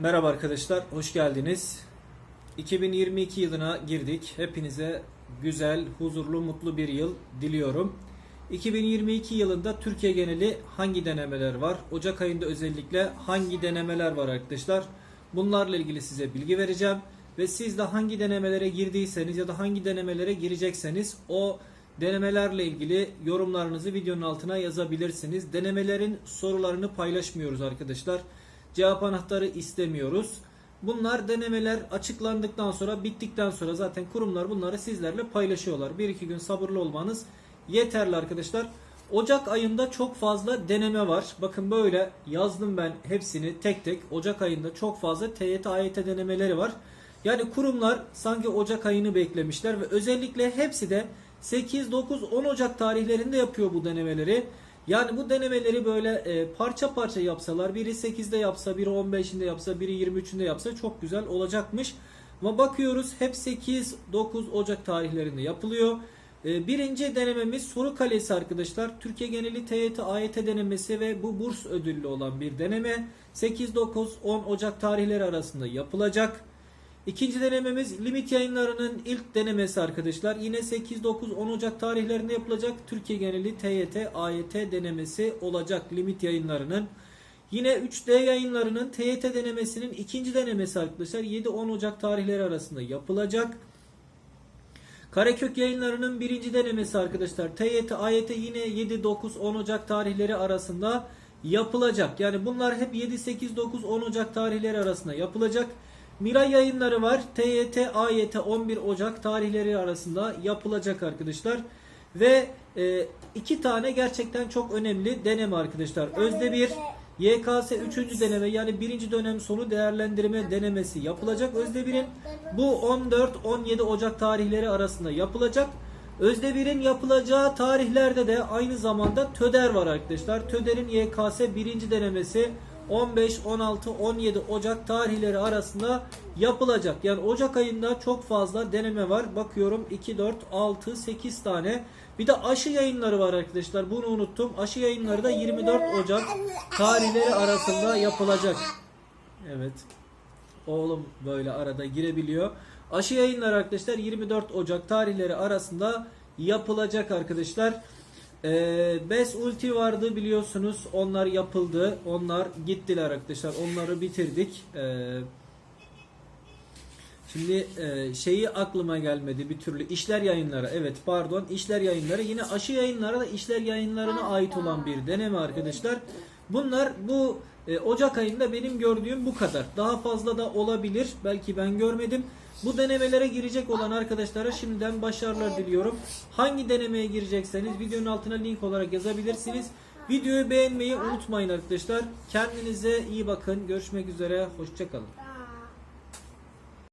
Merhaba arkadaşlar, hoş geldiniz. 2022 yılına girdik. Hepinize güzel, huzurlu, mutlu bir yıl diliyorum. 2022 yılında Türkiye geneli hangi denemeler var? Ocak ayında özellikle hangi denemeler var arkadaşlar? Bunlarla ilgili size bilgi vereceğim. Ve siz de hangi denemelere girdiyseniz ya da hangi denemelere girecekseniz o denemelerle ilgili yorumlarınızı videonun altına yazabilirsiniz. Denemelerin sorularını paylaşmıyoruz arkadaşlar. Cevap anahtarı istemiyoruz. Bunlar denemeler açıklandıktan sonra bittikten sonra zaten kurumlar bunları sizlerle paylaşıyorlar. Bir iki gün sabırlı olmanız yeterli arkadaşlar. Ocak ayında çok fazla deneme var. Bakın böyle yazdım ben hepsini tek tek. Ocak ayında çok fazla TYT AYT denemeleri var. Yani kurumlar sanki Ocak ayını beklemişler ve özellikle hepsi de 8, 9, 10 Ocak tarihlerinde yapıyor bu denemeleri. Yani bu denemeleri böyle e, parça parça yapsalar, biri 8'de yapsa, biri 15'inde yapsa, biri 23'ünde yapsa çok güzel olacakmış. Ama bakıyoruz hep 8, 9 Ocak tarihlerinde yapılıyor. E, birinci denememiz soru kalesi arkadaşlar. Türkiye geneli TYT AYT denemesi ve bu burs ödüllü olan bir deneme. 8, 9, 10 Ocak tarihleri arasında yapılacak. İkinci denememiz limit yayınlarının ilk denemesi arkadaşlar. Yine 8, 9, 10 Ocak tarihlerinde yapılacak Türkiye geneli TYT, AYT denemesi olacak limit yayınlarının. Yine 3D yayınlarının TYT denemesinin ikinci denemesi arkadaşlar 7-10 Ocak tarihleri arasında yapılacak. Karekök yayınlarının birinci denemesi arkadaşlar TYT, AYT yine 7, 9, 10 Ocak tarihleri arasında yapılacak. Yani bunlar hep 7, 8, 9, 10 Ocak tarihleri arasında yapılacak. Miray yayınları var. TYT, AYT 11 Ocak tarihleri arasında yapılacak arkadaşlar. Ve e, iki tane gerçekten çok önemli deneme arkadaşlar. Özde bir YKS 3. deneme yani birinci dönem sonu değerlendirme denemesi yapılacak. Özde 1'in bu 14-17 Ocak tarihleri arasında yapılacak. Özde 1'in yapılacağı tarihlerde de aynı zamanda TÖDER var arkadaşlar. TÖDER'in YKS 1. denemesi 15, 16, 17 Ocak tarihleri arasında yapılacak. Yani Ocak ayında çok fazla deneme var. Bakıyorum 2, 4, 6, 8 tane. Bir de aşı yayınları var arkadaşlar. Bunu unuttum. Aşı yayınları da 24 Ocak tarihleri arasında yapılacak. Evet. Oğlum böyle arada girebiliyor. Aşı yayınları arkadaşlar 24 Ocak tarihleri arasında yapılacak arkadaşlar. Ee, BES Ulti vardı biliyorsunuz. Onlar yapıldı. Onlar gittiler arkadaşlar. Onları bitirdik. Ee, şimdi e, şeyi aklıma gelmedi bir türlü. İşler yayınları. Evet pardon. İşler yayınları. Yine aşı yayınları da işler yayınlarına ait olan bir deneme arkadaşlar. Bunlar bu e, Ocak ayında benim gördüğüm bu kadar. Daha fazla da olabilir. Belki ben görmedim. Bu denemelere girecek olan arkadaşlara şimdiden başarılar diliyorum. Hangi denemeye girecekseniz videonun altına link olarak yazabilirsiniz. Videoyu beğenmeyi unutmayın arkadaşlar. Kendinize iyi bakın. Görüşmek üzere. Hoşçakalın.